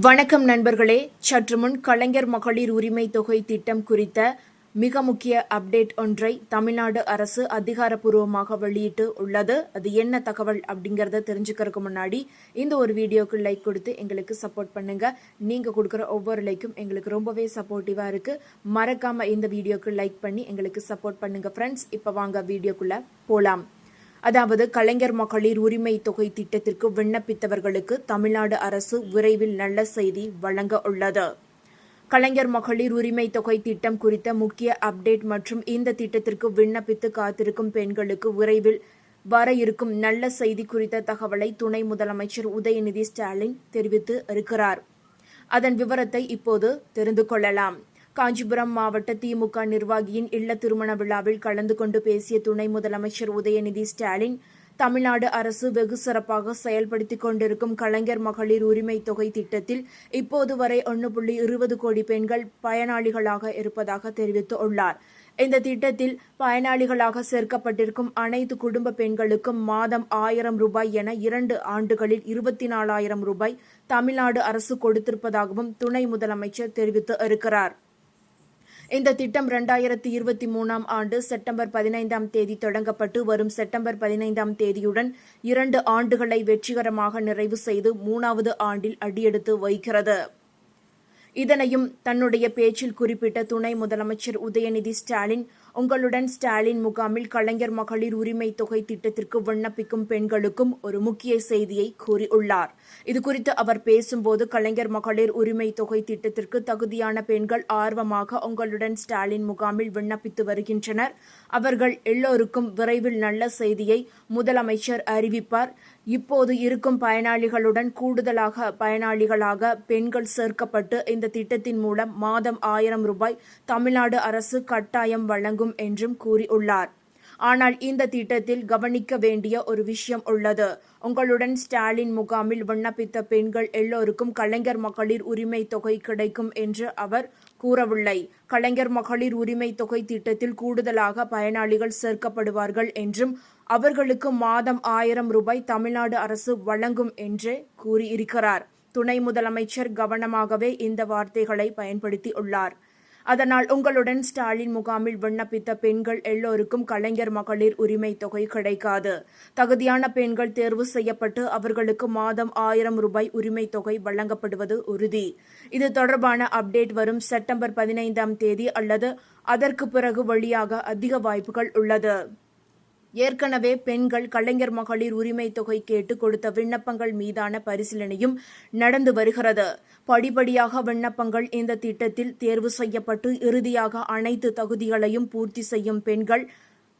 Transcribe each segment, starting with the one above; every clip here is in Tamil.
வணக்கம் நண்பர்களே. சற்று முன் கலைஞர் மகளிர் உரிமை தொகை திட்டம் குறித்த மிக முக்கிய அப்டேட் ஒன்றை தமிழ்நாடு அரசு அதிகாரப்பூர்வமாக வெளியிட்டு உள்ளது. அது என்ன தகவல் அப்படிங்கிறத தெரிஞ்சுக்கிறதுக்கு முன்னாடி இந்த ஒரு வீடியோக்கு லைக் கொடுத்து எங்களுக்கு சப்போர்ட் பண்ணுங்க. நீங்கள் கொடுக்குற ஒவ்வொரு லைக்கும் எங்களுக்கு ரொம்பவே சப்போர்ட்டிவாக இருக்கு. மறக்காம இந்த வீடியோக்கு லைக் பண்ணி எங்களுக்கு சப்போர்ட் பண்ணுங்க ஃப்ரெண்ட்ஸ் இப்போ வாங்க வீடியோக்குள்ள போலாம். அதாவது கலைஞர் மகளிர் உரிமை தொகை திட்டத்திற்கு விண்ணப்பித்தவர்களுக்கு தமிழ்நாடு அரசு விரைவில் நல்ல செய்தி வழங்க உள்ளது. கலைஞர் மகளிர் உரிமை தொகை திட்டம் குறித்த முக்கிய அப்டேட் மற்றும் இந்த திட்டத்திற்கு விண்ணப்பித்து காத்திருக்கும் பெண்களுக்கு விரைவில் வர இருக்கும் நல்ல செய்தி குறித்த தகவலை துணை முதலமைச்சர் உதயநிதி ஸ்டாலின் தெரிவித்து இருக்கிறார். அதன் விவரத்தை இப்போது தெரிந்து கொள்ளலாம். காஞ்சிபுரம் மாவட்ட திமுக நிர்வாகியின் இல்ல திருமண விழாவில் கலந்து கொண்டு பேசிய துணை முதலமைச்சர் உதயநிதி ஸ்டாலின் தமிழ்நாடு அரசு வெகு சிறப்பாக செயல்படுத்திக் கொண்டிருக்கும் கலைஞர் மகளிர் உரிமை தொகை திட்டத்தில் இப்போது வரை ஒன்று புள்ளி இருபது கோடி பெண்கள் பயனாளிகளாக இருப்பதாக தெரிவித்துள்ளார். இந்த திட்டத்தில் பயனாளிகளாக சேர்க்கப்பட்டிருக்கும் அனைத்து குடும்ப பெண்களுக்கும் மாதம் ஆயிரம் ரூபாய் என இரண்டு ஆண்டுகளில் இருபத்தி நாலாயிரம் ரூபாய் தமிழ்நாடு அரசு கொடுத்திருப்பதாகவும் துணை முதலமைச்சர் தெரிவித்து இருக்கிறார். இந்த திட்டம் இரண்டாயிரத்தி இருபத்தி மூணாம் ஆண்டு செப்டம்பர் பதினைந்தாம் தேதி தொடங்கப்பட்டு வரும் செப்டம்பர் பதினைந்தாம் தேதியுடன் இரண்டு ஆண்டுகளை வெற்றிகரமாக நிறைவு செய்து மூணாவது ஆண்டில் அடியெடுத்து வைக்கிறது. இதனையும் தன்னுடைய பேச்சில் குறிப்பிட்ட துணை முதலமைச்சர் உதயநிதி ஸ்டாலின் உங்களுடன் ஸ்டாலின் முகாமில் கலைஞர் மகளிர் உரிமை தொகை திட்டத்திற்கு விண்ணப்பிக்கும் பெண்களுக்கும் ஒரு முக்கிய செய்தியை கூறியுள்ளார். இதுகுறித்து அவர் பேசும்போது கலைஞர் மகளிர் உரிமை தொகை திட்டத்திற்கு தகுதியான பெண்கள் ஆர்வமாக உங்களுடன் ஸ்டாலின் முகாமில் விண்ணப்பித்து வருகின்றனர். அவர்கள் எல்லோருக்கும் விரைவில் நல்ல செய்தியை முதலமைச்சர் அறிவிப்பார். இப்போது இருக்கும் பயனாளிகளுடன் கூடுதலாக பயனாளிகளாக பெண்கள் சேர்க்கப்பட்டு இந்த திட்டத்தின் மூலம் மாதம் ஆயிரம் ரூபாய் தமிழ்நாடு அரசு கட்டாயம் வழங்கும் என்றும் கூறியுள்ளார். ஆனால் இந்த திட்டத்தில் கவனிக்க வேண்டிய ஒரு விஷயம் உள்ளது. உங்களுடன் ஸ்டாலின் முகாமில் விண்ணப்பித்த பெண்கள் எல்லோருக்கும் கலைஞர் மகளிர் உரிமை தொகை கிடைக்கும் என்று அவர் கூறவில்லை. கலைஞர் மகளிர் உரிமை தொகை திட்டத்தில் கூடுதலாக பயனாளிகள் சேர்க்கப்படுவார்கள் என்றும் அவர்களுக்கு மாதம் ஆயிரம் ரூபாய் தமிழ்நாடு அரசு வழங்கும் என்று கூறியிருக்கிறார். துணை முதலமைச்சர் கவனமாகவே இந்த வார்த்தைகளை பயன்படுத்தியுள்ளார் அதனால் உங்களுடன் ஸ்டாலின் முகாமில் விண்ணப்பித்த பெண்கள் எல்லோருக்கும் கலைஞர் மகளிர் உரிமை தொகை கிடைக்காது. தகுதியான பெண்கள் தேர்வு செய்யப்பட்டு அவர்களுக்கு மாதம் ஆயிரம் ரூபாய் உரிமை தொகை வழங்கப்படுவது உறுதி. இது தொடர்பான அப்டேட் வரும் செப்டம்பர் பதினைந்தாம் தேதி அல்லது அதற்கு பிறகு வழியாக அதிக வாய்ப்புகள் உள்ளது. ஏற்கனவே பெண்கள் கலைஞர் மகளிர் உரிமை தொகை கேட்டு கொடுத்த விண்ணப்பங்கள் மீதான பரிசீலனையும் நடந்து வருகிறது. படிப்படியாக விண்ணப்பங்கள் இந்த திட்டத்தில் தேர்வு செய்யப்பட்டு இறுதியாக அனைத்து தகுதிகளையும் பூர்த்தி செய்யும் பெண்கள்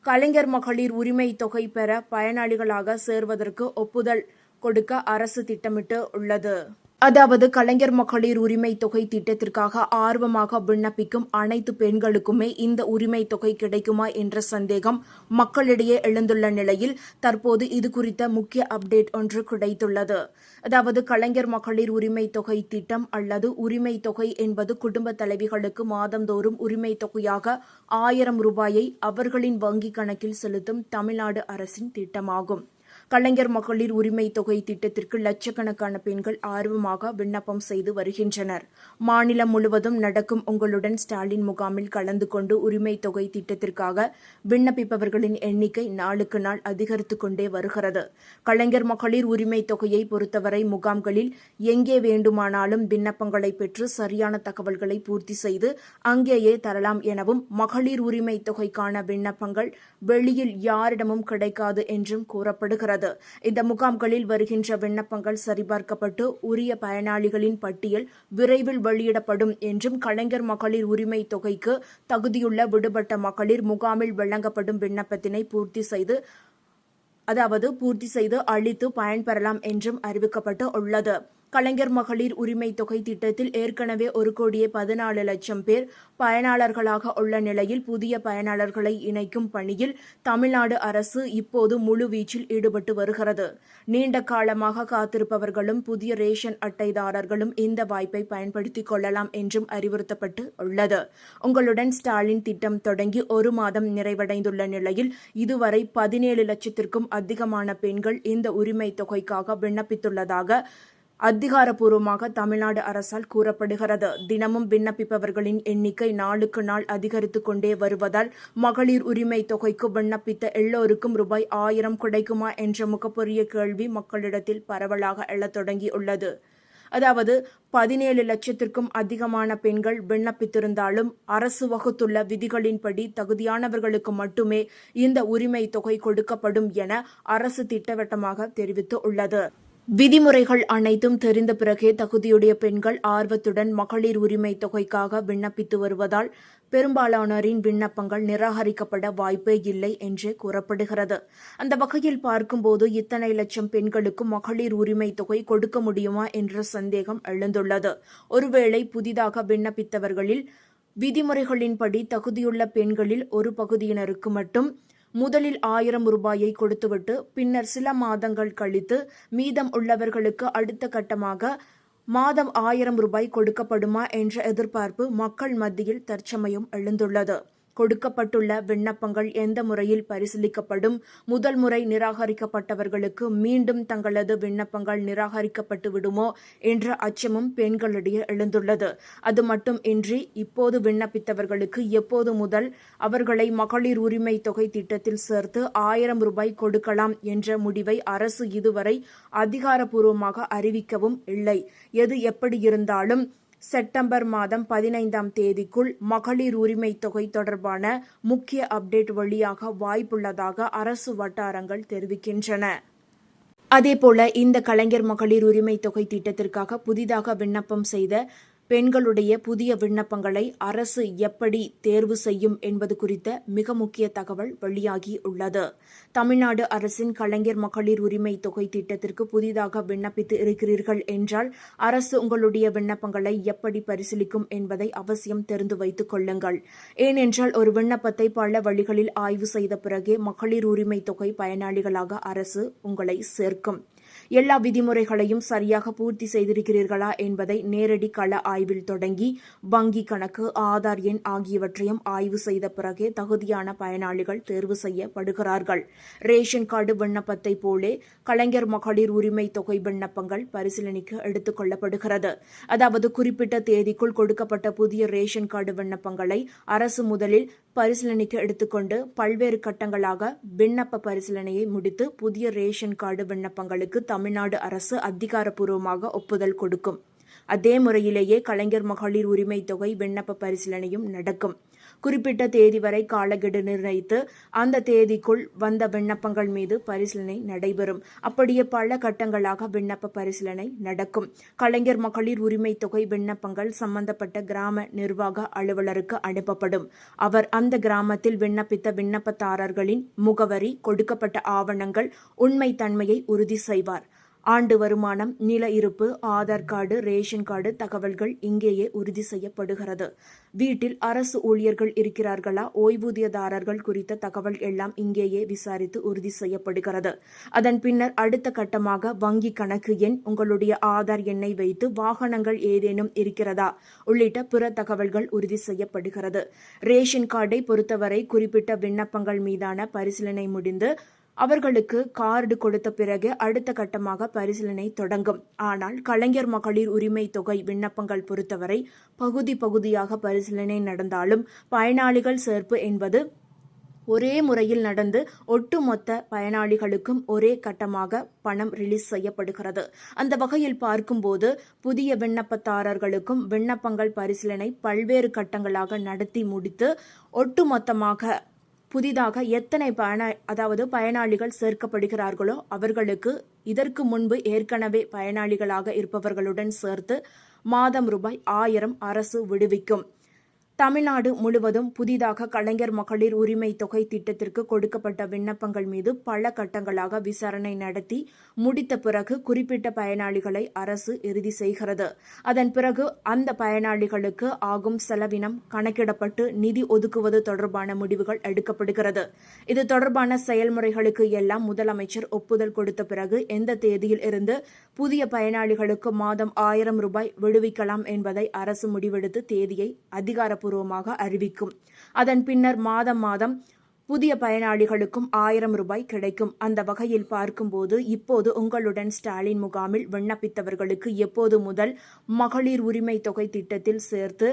கலைஞர் மகளிர் உரிமை தொகை பெற பயனாளிகளாக சேர்வதற்கு ஒப்புதல் கொடுக்க அரசு திட்டமிட்டு உள்ளது அதாவது கலைஞர் மகளிர் உரிமை தொகை திட்டத்திற்காக ஆர்வமாக விண்ணப்பிக்கும் அனைத்து பெண்களுக்குமே இந்த உரிமை தொகை கிடைக்குமா என்ற சந்தேகம் மக்களிடையே எழுந்துள்ள நிலையில் தற்போது இது குறித்த முக்கிய அப்டேட் ஒன்று கிடைத்துள்ளது. அதாவது கலைஞர் மகளிர் உரிமை தொகை திட்டம் அல்லது உரிமை தொகை என்பது குடும்ப தலைவிகளுக்கு மாதந்தோறும் உரிமை தொகையாக ஆயிரம் ரூபாயை அவர்களின் வங்கிக் கணக்கில் செலுத்தும் தமிழ்நாடு அரசின் திட்டமாகும். கலைஞர் மகளிர் உரிமை தொகை திட்டத்திற்கு லட்சக்கணக்கான பெண்கள் ஆர்வமாக விண்ணப்பம் செய்து வருகின்றனர். மாநிலம் முழுவதும் நடக்கும் உங்களுடன் ஸ்டாலின் முகாமில் கலந்து கொண்டு உரிமை தொகை திட்டத்திற்காக விண்ணப்பிப்பவர்களின் எண்ணிக்கை நாளுக்கு நாள் அதிகரித்து கொண்டே வருகிறது. கலைஞர் மகளிர் உரிமை தொகையை பொறுத்தவரை முகாம்களில் எங்கே வேண்டுமானாலும் விண்ணப்பங்களை பெற்று சரியான தகவல்களை பூர்த்தி செய்து அங்கேயே தரலாம் எனவும் மகளிர் உரிமை தொகைக்கான விண்ணப்பங்கள் வெளியில் யாரிடமும் கிடைக்காது என்றும் கூறப்படுகிறது. இந்த முகாம்களில் வருகின்ற விண்ணப்பங்கள் சரிபார்க்கப்பட்டு உரிய பயனாளிகளின் பட்டியல் விரைவில் வெளியிடப்படும் என்றும் கலைஞர் மகளிர் உரிமை தொகைக்கு தகுதியுள்ள விடுபட்ட மகளிர் முகாமில் வழங்கப்படும் விண்ணப்பத்தினை பூர்த்தி செய்து அதாவது பூர்த்தி செய்து அளித்து பயன்பெறலாம் என்றும் அறிவிக்கப்பட்டு உள்ளது. கலைஞர் மகளிர் உரிமை தொகை திட்டத்தில் ஏற்கனவே ஒரு கோடியே பதினாலு லட்சம் பேர் பயனாளர்களாக உள்ள நிலையில் புதிய பயனாளர்களை இணைக்கும் பணியில் தமிழ்நாடு அரசு இப்போது முழுவீச்சில் ஈடுபட்டு வருகிறது. நீண்ட காலமாக காத்திருப்பவர்களும் புதிய ரேஷன் அட்டைதாரர்களும் இந்த வாய்ப்பை பயன்படுத்திக் கொள்ளலாம் என்றும் அறிவுறுத்தப்பட்டு உள்ளது. உங்களுடன் ஸ்டாலின் திட்டம் தொடங்கி ஒரு மாதம் நிறைவடைந்துள்ள நிலையில் இதுவரை பதினேழு லட்சத்திற்கும் அதிகமான பெண்கள் இந்த உரிமை தொகைக்காக விண்ணப்பித்துள்ளதாக அதிகாரப்பூர்வமாக தமிழ்நாடு அரசால் கூறப்படுகிறது. தினமும் விண்ணப்பிப்பவர்களின் எண்ணிக்கை நாளுக்கு நாள் அதிகரித்துக் கொண்டே வருவதால் மகளிர் உரிமை தொகைக்கு விண்ணப்பித்த எல்லோருக்கும் ரூபாய் ஆயிரம் கிடைக்குமா என்ற முகப்பொரிய கேள்வி மக்களிடத்தில் பரவலாக எழத் தொடங்கியுள்ளது. அதாவது பதினேழு லட்சத்திற்கும் அதிகமான பெண்கள் விண்ணப்பித்திருந்தாலும் அரசு வகுத்துள்ள விதிகளின்படி தகுதியானவர்களுக்கு மட்டுமே இந்த உரிமை தொகை கொடுக்கப்படும் என அரசு திட்டவட்டமாக தெரிவித்து உள்ளது விதிமுறைகள் அனைத்தும் தெரிந்த பிறகே தகுதியுடைய பெண்கள் ஆர்வத்துடன் மகளிர் உரிமை தொகைக்காக விண்ணப்பித்து வருவதால் பெரும்பாலானோரின் விண்ணப்பங்கள் நிராகரிக்கப்பட வாய்ப்பே இல்லை என்று கூறப்படுகிறது. அந்த வகையில் பார்க்கும்போது இத்தனை லட்சம் பெண்களுக்கு மகளிர் உரிமை தொகை கொடுக்க முடியுமா என்ற சந்தேகம் எழுந்துள்ளது. ஒருவேளை புதிதாக விண்ணப்பித்தவர்களில் விதிமுறைகளின்படி தகுதியுள்ள பெண்களில் ஒரு பகுதியினருக்கு மட்டும் முதலில் ஆயிரம் ரூபாயை கொடுத்துவிட்டு பின்னர் சில மாதங்கள் கழித்து மீதம் உள்ளவர்களுக்கு அடுத்த கட்டமாக மாதம் ஆயிரம் ரூபாய் கொடுக்கப்படுமா என்ற எதிர்பார்ப்பு மக்கள் மத்தியில் தற்சமயம் எழுந்துள்ளது. கொடுக்கப்பட்டுள்ள விண்ணப்பங்கள் எந்த முறையில் பரிசீலிக்கப்படும்? முதல் முறை நிராகரிக்கப்பட்டவர்களுக்கு மீண்டும் தங்களது விண்ணப்பங்கள் நிராகரிக்கப்பட்டு விடுமோ என்ற அச்சமும் பெண்களிடையே எழுந்துள்ளது. அது மட்டும் இன்றி இப்போது விண்ணப்பித்தவர்களுக்கு எப்போது முதல் அவர்களை மகளிர் உரிமை தொகை திட்டத்தில் சேர்த்து ஆயிரம் ரூபாய் கொடுக்கலாம் என்ற முடிவை அரசு இதுவரை அதிகாரப்பூர்வமாக அறிவிக்கவும் இல்லை. எது எப்படி இருந்தாலும் செப்டம்பர் மாதம் பதினைந்தாம் தேதிக்குள் மகளிர் உரிமை தொகை தொடர்பான முக்கிய அப்டேட் வழியாக வாய்ப்புள்ளதாக அரசு வட்டாரங்கள் தெரிவிக்கின்றன. அதேபோல இந்த கலைஞர் மகளிர் உரிமை தொகை திட்டத்திற்காக புதிதாக விண்ணப்பம் செய்த பெண்களுடைய புதிய விண்ணப்பங்களை அரசு எப்படி தேர்வு செய்யும் என்பது குறித்த மிக முக்கிய தகவல் வெளியாகி உள்ளது. தமிழ்நாடு அரசின் கலைஞர் மகளிர் உரிமை தொகை திட்டத்திற்கு புதிதாக விண்ணப்பித்து இருக்கிறீர்கள் என்றால் அரசு உங்களுடைய விண்ணப்பங்களை எப்படி பரிசீலிக்கும் என்பதை அவசியம் தெரிந்து வைத்துக் கொள்ளுங்கள். ஏனென்றால் ஒரு விண்ணப்பத்தை பல வழிகளில் ஆய்வு செய்த பிறகே மகளிர் உரிமை தொகை பயனாளிகளாக அரசு உங்களை சேர்க்கும். எல்லா விதிமுறைகளையும் சரியாக பூர்த்தி செய்திருக்கிறீர்களா என்பதை நேரடி கள ஆய்வில் தொடங்கி வங்கி கணக்கு ஆதார் எண் ஆகியவற்றையும் ஆய்வு செய்த பிறகே தகுதியான பயனாளிகள் தேர்வு செய்யப்படுகிறார்கள். ரேஷன் கார்டு விண்ணப்பத்தை போலே கலைஞர் மகளிர் உரிமை தொகை விண்ணப்பங்கள் பரிசீலனைக்கு எடுத்துக் கொள்ளப்படுகிறது. அதாவது குறிப்பிட்ட தேதிக்குள் கொடுக்கப்பட்ட புதிய ரேஷன் கார்டு விண்ணப்பங்களை அரசு முதலில் பரிசீலனைக்கு எடுத்துக்கொண்டு பல்வேறு கட்டங்களாக விண்ணப்ப பரிசீலனையை முடித்து புதிய ரேஷன் கார்டு விண்ணப்பங்களுக்கு தமிழ்நாடு அரசு அதிகாரப்பூர்வமாக ஒப்புதல் கொடுக்கும். அதே முறையிலேயே கலைஞர் மகளிர் உரிமை தொகை விண்ணப்ப பரிசீலனையும் நடக்கும். குறிப்பிட்ட தேதி வரை காலக்கெடு நிர்ணயித்து அந்த தேதிக்குள் வந்த விண்ணப்பங்கள் மீது பரிசீலனை நடைபெறும். அப்படியே பல கட்டங்களாக விண்ணப்ப பரிசீலனை நடக்கும். கலைஞர் மகளிர் உரிமை தொகை விண்ணப்பங்கள் சம்பந்தப்பட்ட கிராம நிர்வாக அலுவலருக்கு அனுப்பப்படும். அவர் அந்த கிராமத்தில் விண்ணப்பித்த விண்ணப்பதாரர்களின் முகவரி கொடுக்கப்பட்ட ஆவணங்கள் உண்மைத்தன்மையை உறுதி செய்வார். ஆண்டு வருமானம் நில இருப்பு ஆதார் கார்டு ரேஷன் கார்டு தகவல்கள் இங்கேயே உறுதி செய்யப்படுகிறது. வீட்டில் அரசு ஊழியர்கள் இருக்கிறார்களா? ஓய்வூதியதாரர்கள் குறித்த தகவல் எல்லாம் இங்கேயே விசாரித்து உறுதி செய்யப்படுகிறது. அதன் பின்னர் அடுத்த கட்டமாக வங்கி கணக்கு எண் உங்களுடைய ஆதார் எண்ணை வைத்து வாகனங்கள் ஏதேனும் இருக்கிறதா? உள்ளிட்ட பிற தகவல்கள் உறுதி செய்யப்படுகிறது. ரேஷன் கார்டை பொறுத்தவரை குறிப்பிட்ட விண்ணப்பங்கள் மீதான பரிசீலனை முடிந்து அவர்களுக்கு கார்டு கொடுத்த பிறகு அடுத்த கட்டமாக பரிசீலனை தொடங்கும். ஆனால் கலைஞர் மகளிர் உரிமை தொகை விண்ணப்பங்கள் பொறுத்தவரை பகுதி பகுதியாக பரிசீலனை நடந்தாலும் பயனாளிகள் சேர்ப்பு என்பது ஒரே முறையில் நடந்து ஒட்டுமொத்த பயனாளிகளுக்கும் ஒரே கட்டமாக பணம் ரிலீஸ் செய்யப்படுகிறது. அந்த வகையில் பார்க்கும்போது புதிய விண்ணப்பதாரர்களுக்கும் விண்ணப்பங்கள் பரிசீலனை பல்வேறு கட்டங்களாக நடத்தி முடித்து ஒட்டுமொத்தமாக புதிதாக எத்தனை பயண அதாவது பயனாளிகள் சேர்க்கப்படுகிறார்களோ அவர்களுக்கு இதற்கு முன்பு ஏற்கனவே பயனாளிகளாக இருப்பவர்களுடன் சேர்த்து மாதம் ரூபாய் ஆயிரம் அரசு விடுவிக்கும். தமிழ்நாடு முழுவதும் புதிதாக கலைஞர் மகளிர் உரிமை தொகை திட்டத்திற்கு கொடுக்கப்பட்ட விண்ணப்பங்கள் மீது பல கட்டங்களாக விசாரணை நடத்தி முடித்த பிறகு குறிப்பிட்ட பயனாளிகளை அரசு இறுதி செய்கிறது. அதன் பிறகு அந்த பயனாளிகளுக்கு ஆகும் செலவினம் கணக்கிடப்பட்டு நிதி ஒதுக்குவது தொடர்பான முடிவுகள் எடுக்கப்படுகிறது. இது தொடர்பான செயல்முறைகளுக்கு எல்லாம் முதலமைச்சர் ஒப்புதல் கொடுத்த பிறகு எந்த தேதியில் இருந்து புதிய பயனாளிகளுக்கு மாதம் ஆயிரம் ரூபாய் விடுவிக்கலாம் என்பதை அரசு முடிவெடுத்து தேதியை அதிகாரப்பூர்வமாக அறிவிக்கும். அதன் பின்னர் மாதம் மாதம் புதிய பயனாளிகளுக்கும் ஆயிரம் ரூபாய் கிடைக்கும். அந்த வகையில் பார்க்கும்போது இப்போது உங்களுடன் ஸ்டாலின் முகாமில் விண்ணப்பித்தவர்களுக்கு எப்போது முதல் மகளிர் உரிமை தொகை திட்டத்தில் சேர்த்து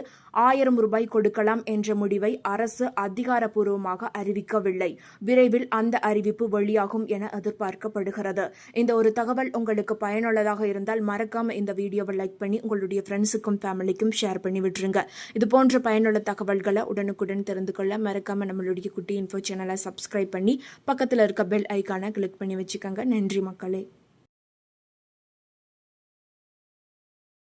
ஆயிரம் ரூபாய் கொடுக்கலாம் என்ற முடிவை அரசு அதிகாரப்பூர்வமாக அறிவிக்கவில்லை. விரைவில் அந்த அறிவிப்பு வெளியாகும் என எதிர்பார்க்கப்படுகிறது. இந்த ஒரு தகவல் உங்களுக்கு பயனுள்ளதாக இருந்தால் மறக்காம இந்த வீடியோவை லைக் பண்ணி உங்களுடைய ஃப்ரெண்ட்ஸுக்கும் ஃபேமிலிக்கும் ஷேர் பண்ணி விட்டுருங்க. இது போன்ற பயனுள்ள தகவல்களை உடனுக்குடன் தெரிந்து கொள்ள மறக்காம நம்மளுடைய குட்டி இன்ஃபோ சேனலை சப்ஸ்கிரைப் பண்ணி பக்கத்தில் இருக்க பெல் ஐக்கானை கிளிக் பண்ணி வச்சுக்கோங்க. நன்றி மக்களே.